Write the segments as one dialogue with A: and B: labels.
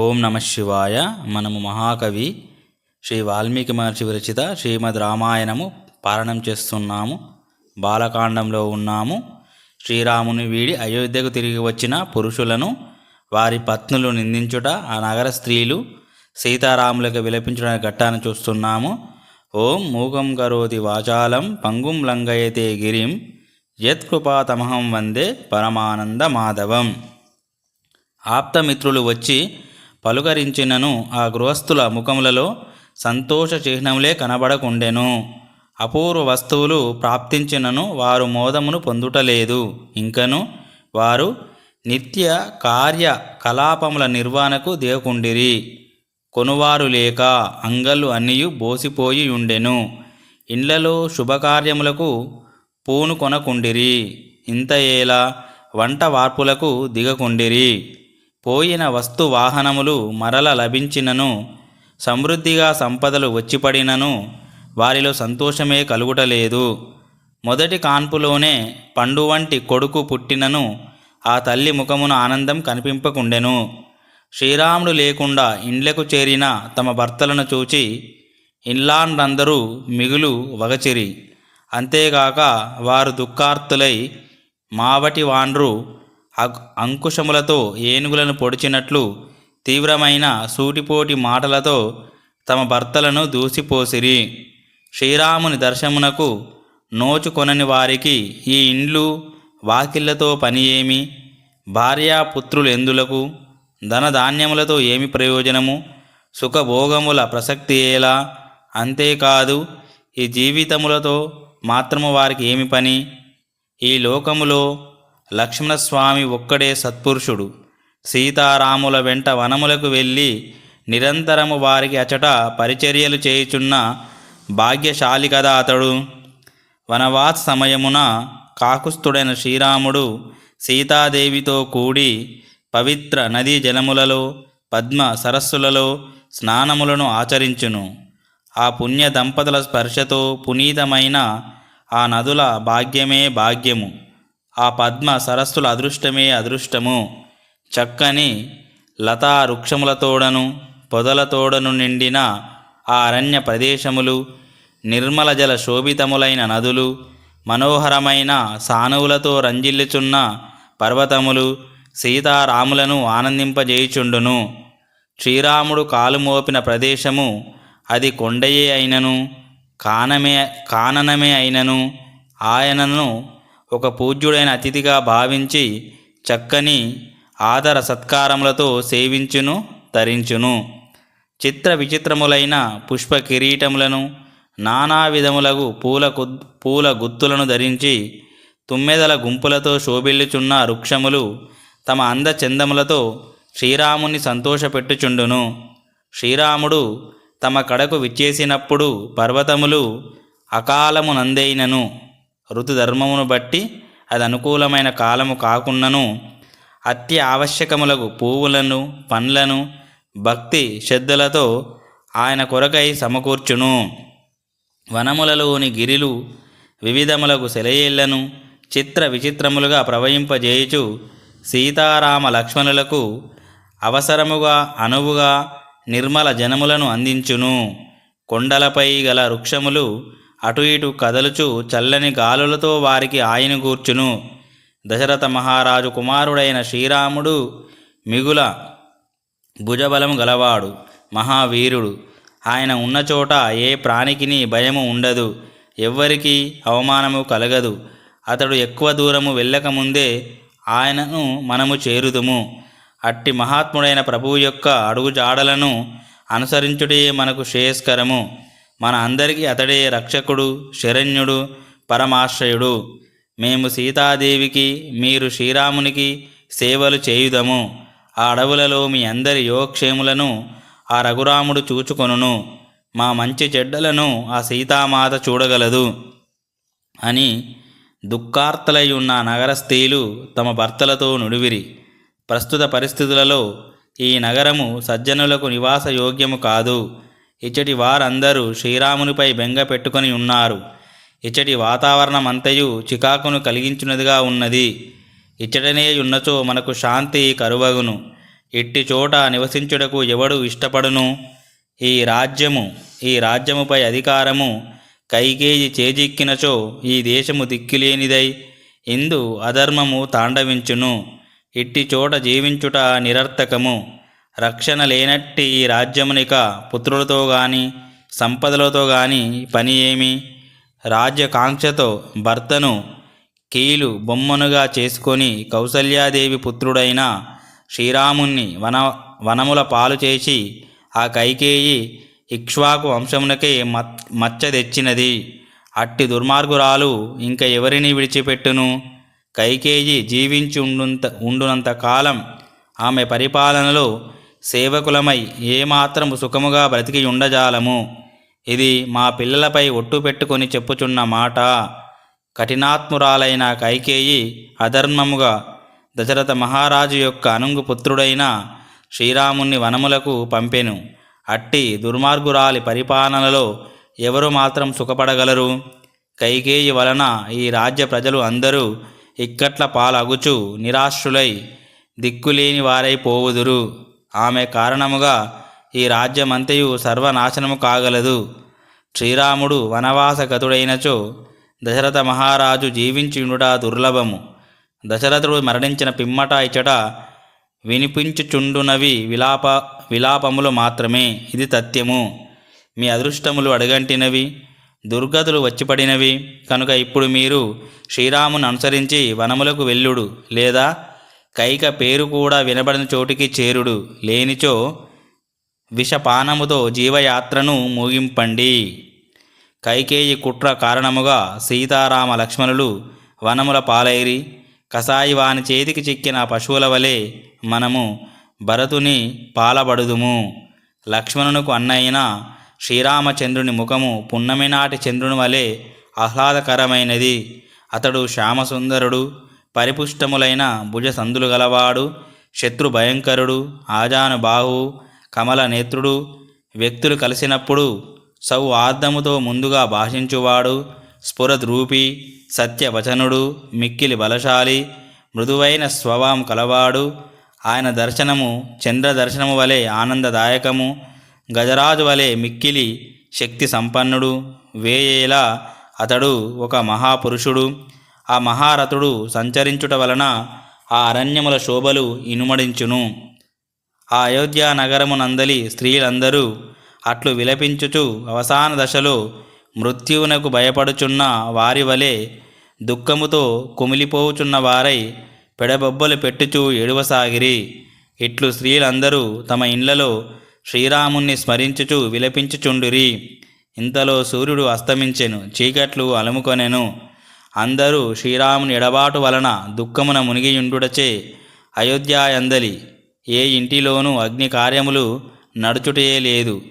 A: ఓం నమ శివాయ. మనము మహాకవి శ్రీ వాల్మీకి మహర్షి విరచిత శ్రీమద్ రామాయణము పాలనం చేస్తున్నాము. బాలకాండంలో ఉన్నాము. శ్రీరాముని వీడి అయోధ్యకు తిరిగి వచ్చిన పురుషులను వారి పత్నులు నిందించుట ఆ నగర స్త్రీలు సీతారాములకు విలపించడానికి ఘట్టాన్ని చూస్తున్నాము. ఓం మూకం కరోతి వాచాలం పంగుం లంగయతే గిరిం యత్కృపాతమహం వందే పరమానంద మాధవం. ఆప్తమిత్రులు వచ్చి పలుకరించినను ఆ గృహస్థుల ముఖములలో సంతోష చిహ్నములే కనబడకుండెను. అపూర్వ వస్తువులు ప్రాప్తించినను వారు మోదమును పొందుటలేదు. ఇంకను వారు నిత్య కార్య కలాపముల నిర్వహణకు దిగకుండిరి. కొనువారు లేక అంగళ్ళు అన్నియు బోసిపోయి ఉండెను ఇండ్లలో శుభకార్యములకు పూను కొనకుండిరి. ఇంత ఏలా వంట వార్పులకు దిగకుండిరి. పోయిన వస్తు వాహనములు మరల లభించినను సమృద్ధిగా సంపదలు వచ్చిపడినను వారిలో సంతోషమే కలుగుటలేదు. మొదటి కాన్పులోనే పండు వంటి కొడుకు పుట్టినను ఆ తల్లి ముఖమున ఆనందం కనిపింపకుండెను. శ్రీరాముడు లేకుండా ఇండ్లకు చేరిన తమ భర్తలను చూచి ఇల్లాండ్రందరూ మిగులు వగచిరి. అంతేగాక వారు దుఃఖార్తులై మావటి వాండ్రు అంకుశములతో ఏనుగులను పొడిచినట్లు తీవ్రమైన సూటిపోటి మాటలతో తమ భర్తలను దూసిపోసిరి. శ్రీరాముని దర్శమునకు నోచుకొనని వారికి ఈ ఇండ్లు వాకిళ్ళతో పని ఏమి భార్యాపుత్రులు ఎందులకు? ధనధాన్యములతో ఏమి ప్రయోజనము? సుఖభోగముల ప్రసక్తి ఎలా? అంతేకాదు ఈ జీవితములతో మాత్రము వారికి ఏమి పని? ఈ లోకములో లక్ష్మణస్వామి ఒక్కడే సత్పురుషుడు. సీతారాముల వెంట వనములకు వెళ్ళి నిరంతరము వారికి అచట పరిచర్యలు చేయుచున్న భాగ్యశాలి కదా అతడు. వనవాస సమయమున కాకుస్థుడైన శ్రీరాముడు సీతాదేవితో కూడి పవిత్ర నదీ జలములలో పద్మ సరస్సులలో స్నానములను ఆచరించును. ఆ పుణ్య దంపతుల స్పర్శతో పునీతమైన ఆ నదుల భాగ్యమే భాగ్యము. ఆ పద్మ సరస్సుల అదృష్టమే అదృష్టము. చక్కని లతా వృక్షములతోడను పొదలతోడను నిండిన ఆ అరణ్య ప్రదేశములు నిర్మల జల శోభితములైన నదులు మనోహరమైన సానువులతో రంజిల్లుచున్న పర్వతములు సీతారాములను ఆనందింపజేయుచుండును. శ్రీరాముడు కాలు మోపిన ప్రదేశము అది కొండయే అయినను కానమే కాననమే అయినను ఆయనను ఒక పూజ్యుడైన అతిథిగా భావించి చక్కని ఆదర సత్కారములతో సేవించును తరించును చిత్ర విచిత్రములైన పుష్ప కిరీటములను నానా విధములగు పూల పూల గుత్తులను ధరించి తుమ్మెదల గుంపులతో శోభిల్లుచున్న వృక్షములు తమ అందచందములతో శ్రీరాముని సంతోషపెట్టుచుండును. శ్రీరాముడు తమ కడకు విచ్చేసినప్పుడు పర్వతములు అకాలమునందైనను ఋతుధర్మమును బట్టి అది అనుకూలమైన కాలము కాకున్నను. అత్య ఆవశ్యకములకు పువ్వులను పండ్లను భక్తి శ్రద్ధలతో ఆయన కొరకై సమకూర్చును. వనములలోని గిరిలు వివిధములకు సెలయేళ్ళను చిత్ర విచిత్రములుగా ప్రవహింపజేయుచు సీతారామ లక్ష్మణులకు అవసరముగా అనువుగా నిర్మల జనములను అందించును. కొండలపై గల వృక్షములు అటు ఇటు కదలుచు చల్లని గాలులతో వారికి ఆయన కూర్చును దశరథ మహారాజు కుమారుడైన శ్రీరాముడు మిగుల భుజబలము గలవాడు మహావీరుడు. ఆయన ఉన్న చోట ఏ ప్రాణికిని భయము ఉండదు ఎవ్వరికీ అవమానము కలగదు. అతడు ఎక్కువ దూరము వెళ్ళకముందే ఆయనను మనము చేరుదుము. అట్టి మహాత్ముడైన ప్రభువు యొక్క అడుగుజాడలను అనుసరించుటే మనకు శ్రేయస్కరము. మన అందరికీ అతడే రక్షకుడు శరణ్యుడు పరమాశ్రయుడు. మేము సీతాదేవికి మీరు శ్రీరామునికి సేవలు చేయుదము. ఆ అడవులలో మీ అందరి యోగక్షేములను ఆ రఘురాముడు చూచుకొనును. మా మంచి చెడ్డలను ఆ సీతామాత చూడగలదు. అని దుఃఖార్తలై ఉన్న నగర స్త్రీలు తమ భర్తలతో నుడివిరి. ప్రస్తుత పరిస్థితులలో ఈ నగరము సజ్జనులకు నివాస యోగ్యము కాదు. ఇచ్చటి వారందరూ శ్రీరామునిపై బెంగ పెట్టుకొని ఉన్నారు. ఇచ్చటి వాతావరణం అంతయు చికాకును కలిగించున్నదిగా ఉన్నది. ఇచ్చటనే ఉన్నచో మనకు శాంతి కరువగును. ఇట్టి చోట నివసించుటకు ఎవడు ఇష్టపడును? ఈ రాజ్యము ఈ రాజ్యముపై అధికారము కైకేయి చేజిక్కినచో ఈ దేశము దిక్కులేనిదై ఇందు అధర్మము తాండవించును. ఇట్టి చోట జీవించుట నిరర్థకము. రక్షణ లేనట్టి ఈ రాజ్యమునిక పుత్రులతో గాని సంపదలతో గాని పని ఏమి? రాజ్యకాంక్షతో భర్తను కీలు బొమ్మనుగా చేసుకొని కౌసల్యాదేవి పుత్రుడైన శ్రీరాముణ్ణి వన వనముల పాలు చేసి ఆ కైకేయి ఇక్ష్వాకు వంశమునకే మత్ మచ్చ తెచ్చినది. అట్టి దుర్మార్గురాలు ఇంక ఎవరిని విడిచిపెట్టును? కైకేయి జీవించి ఉండుంత ఉండునంత కాలం ఆమె పరిపాలనలో సేవకులమై ఏమాత్రము సుఖముగా బ్రతికి ఉండజాలము ఇది మా పిల్లలపై ఒట్టు పెట్టుకొని చెప్పుచున్న మాట. కఠినాత్మురాలైన కైకేయి అధర్మముగా దశరథ మహారాజు యొక్క అనుంగు పుత్రుడైన శ్రీరాముణ్ణి వనములకు పంపెను. అట్టి దుర్మార్గురాలి పరిపాలనలో ఎవరు మాత్రం సుఖపడగలరు? కైకేయి వలన ఈ రాజ్య ప్రజలు అందరూ ఇక్కట్ల పాలగుచు నిరాశ్రులై దిక్కులేని వారై పోవుదురు. ఆమె కారణముగా ఈ రాజ్యమంతయు సర్వనాశనము కాగలదు. శ్రీరాముడు వనవాసగతుడైనచో దశరథ మహారాజు జీవించుండుట దుర్లభము. దశరథుడు మరణించిన పిమ్మట ఇచ్చట వినిపించుచుండునవి విలాప విలాపములు మాత్రమే. ఇది తథ్యము మీ అదృష్టములు అడగంటినవి దుర్గతులు వచ్చిపడినవి. కనుక ఇప్పుడు మీరు శ్రీరామును అనుసరించి వనములకు వెళ్ళుడు లేదా కైక పేరు కూడా వినబడిన చోటికి చేరుడు. లేనిచో విషపానముతో జీవయాత్రను ముగింపండి. కైకేయి కుట్ర కారణముగా సీతారామ లక్ష్మణులు వనముల పాలైరి కసాయి వాని చేతికి చిక్కిన పశువుల వలె మనము భరతుని పాలబడుదుము. లక్ష్మణునకు అన్నయిన శ్రీరామచంద్రుని ముఖము పున్నమి నాటి చంద్రుని వలె ఆహ్లాదకరమైనది. అతడు శ్యామసుందరుడు పరిపుష్టములైన భుజ సందులు గలవాడు శత్రు భయంకరుడు ఆజాను బాహు కమల నేత్రుడు వ్యక్తులు కలిసినప్పుడు సౌ ఆర్దముతో ముందుగా భాషించువాడు స్ఫురద్రూపి సత్యవచనుడు మిక్కిలి బలశాలి మృదువైన స్వభావం కలవాడు ఆయన దర్శనము చంద్ర దర్శనము వలె ఆనందదాయకము గజరాజు వలె మిక్కిలి శక్తి సంపన్నుడు వేయేలా అతడు ఒక మహాపురుషుడు ఆ మహారథుడు సంచరించుట వలన ఆ అరణ్యముల శోభలు ఇనుమడించును. ఆ అయోధ్య నగరమునందలి స్త్రీలందరూ అట్లు విలపించుచు అవసాన దశలో మృత్యువునకు భయపడుచున్న వారి వలె దుఃఖముతో కుమిలిపోవుచున్న వారై పెడబొబ్బలు పెట్టుచూ ఏడువసాగిరి. ఇట్లు స్త్రీలందరూ తమ ఇండ్లలో శ్రీరాముణ్ణి స్మరించుచు విలపించుచుండిరి. ఇంతలో సూర్యుడు అస్తమించెను చీకట్లు అలుముకొనెను. అందరూ శ్రీరాముని ఎడబాటు వలన దుఃఖమున మునిగియుండుటచే అయోధ్యాయందలి. ఏ ఇంటిలోనూ అగ్ని కార్యములు నడుచుటే లేదు.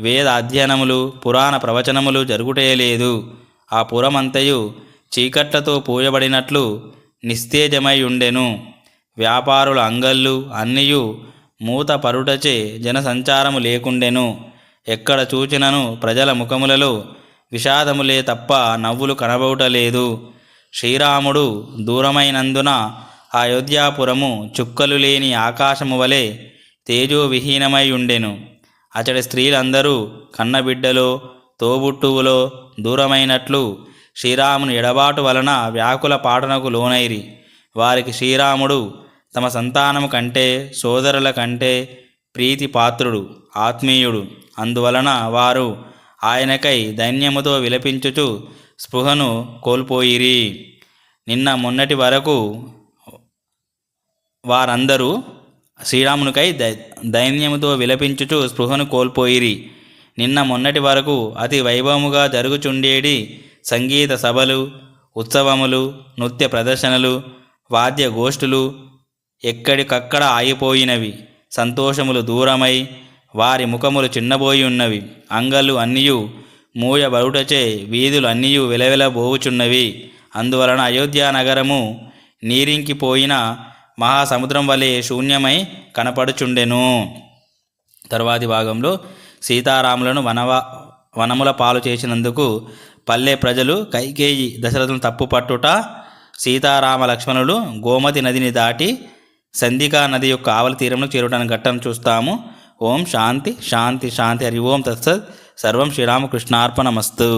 A: వేద అధ్యయనములు పురాణ ప్రవచనములు జరుగుటే లేదు. ఆ పురమంతయు చీకట్లతో పూయబడినట్లు నిస్తేజమై ఉండెను. వ్యాపారుల అంగళ్ళు అన్నియు మూత పరుటచే జనసంచారము లేకుండెను. ఎక్కడ చూచినను ప్రజల ముఖములలో విషాదములే తప్ప నవ్వులు కనబడుటలేదు శ్రీరాముడు దూరమైనందున అయోధ్యాపురము చుక్కలు లేని ఆకాశము వలె తేజోవిహీనమై ఉండెను. అతడి స్త్రీలందరూ కన్నబిడ్డలో తోబుట్టువులో దూరమైనట్లు శ్రీరాముని ఎడబాటు వలన వ్యాకుల పాటనకు లోనైరి. వారికి శ్రీరాముడు తమ సంతానము కంటే సోదరుల కంటే ప్రీతి పాత్రుడు ఆత్మీయుడు. అందువలన వారు ఆయనకై దైన్యముతో విలపించుచు స్పృహను కోల్పోయిరి. నిన్న మొన్నటి వరకు వారందరూ శ్రీరామునికై దై దైన్యముతో విలపించుచు స్పృహను కోల్పోయిరి. నిన్న మొన్నటి వరకు అతి వైభవముగా జరుగుచుండేడి సంగీత సభలు ఉత్సవములు నృత్య ప్రదర్శనలు వాద్య గోష్ఠులు ఎక్కడికక్కడ ఆగిపోయినవి. సంతోషములు దూరమై వారి ముఖములు చిన్నబోయి ఉన్నవి. అంగళ్ళు అన్నియు మూయబడుటచే వీధులు అన్నియు విలవిలబోవుచున్నవి. అందువలన అయోధ్య నగరము నీరింకిపోయిన మహాసముద్రం వలె శూన్యమై కనపడుచుండెను. తరువాతి భాగంలో సీతారాములను వనవా వనముల పాలు చేసినందుకు పల్లె ప్రజలు కైకేయి దశరథులను తప్పుపట్టుట సీతారామ లక్ష్మణులు గోమతి నదిని దాటి సంధికా నది యొక్క ఆవల తీరంలో చేరడానికి ఘట్టం చూస్తాము. ఓం శాంతి శాంతి శాంతి హరి ఓం తత్సత్ సర్వం శ్రీరామకృష్ణార్పణమస్తు